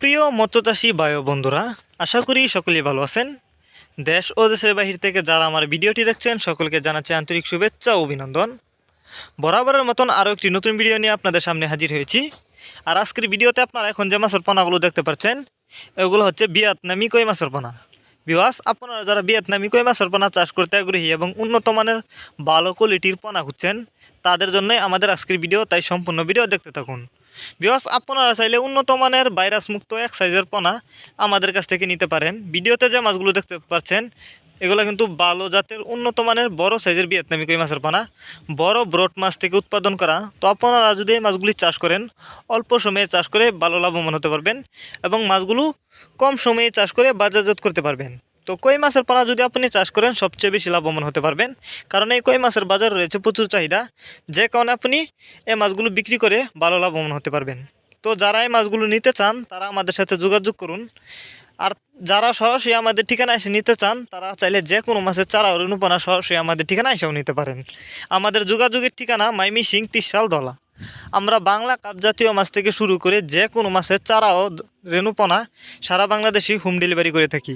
প্রিয় মৎস্যচাষী বায়ু বন্ধুরা, আশা করি সকলেই ভালো আছেন। দেশ ও দেশের বাহির থেকে যারা আমার ভিডিওটি দেখছেন, সকলকে জানাচ্ছি আন্তরিক শুভেচ্ছা ও অভিনন্দন। বরাবরের মতন আরও একটি নতুন ভিডিও নিয়ে আপনাদের সামনে হাজির হয়েছি। আর আজকের ভিডিওতে আপনারা এখন যে মাছের পোনাগুলো দেখতে পাচ্ছেন, এগুলো হচ্ছে ভিয়েতনামি কই মাছের পোনা। বিওয়াস আপনারা যারা ভিয়েতনামি কই মাছের পোনা চাষ করতে আগ্রহী এবং উন্নত মানের ভালো কোয়ালিটির পোনা খুঁজছেন, তাদের জন্য আমাদের আজকের ভিডিও তাই সম্পূর্ণ ভিডিও দেখতে থাকুন। বিভাস, আপনারা চাইলে উন্নত মানের ভাইরাস মুক্ত এক সাইজের পোনা আমাদের কাছ থেকে নিতে পারেন। ভিডিওতে যে মাছগুলো দেখতে পাচ্ছেন এগুলো কিন্তু ভালো জাতের উন্নত মানের বড় সাইজের ভিয়েতনামি কই মাছের পানা। বড় ব্রড মাছ থেকে উৎপাদন করা। তো আপনারা যদি এই মাছগুলি চাষ করেন, অল্প সময়ে চাষ করে ভালো লাভবান হতে পারবেন এবং মাছগুলো কম সময়ে চাষ করে বাজারজাত করতে পারবেন। তো কই মাছের পানা যদি আপনি চাষ করেন, সবচেয়ে বেশি লাভবান হতে পারবেন। কারণ এই কই মাছের বাজার রয়েছে প্রচুর চাহিদা। যে কারণে আপনি এই মাছগুলো বিক্রি করে ভালো লাভবান হতে পারবেন। তো যারা এই মাছগুলো নিতে চান, তারা আমাদের সাথে যোগাযোগ করুন। আর যারা সরাসরি আমাদের ঠিকানা এসে নিতে চান, তারা চাইলে যে কোনো মাছের চারা অনুপনা সরাসরি আমাদের ঠিকানা এসেও নিতে পারেন। আমাদের যোগাযোগের ঠিকানা মাইমি সিং তিসাল দলা। আমরা বাংলা কাপ জাতীয় মাছ থেকে শুরু করে যে কোনো মাছের চারাও রেণুপনা সারা বাংলাদেশে হোম ডেলিভারি করে থাকি।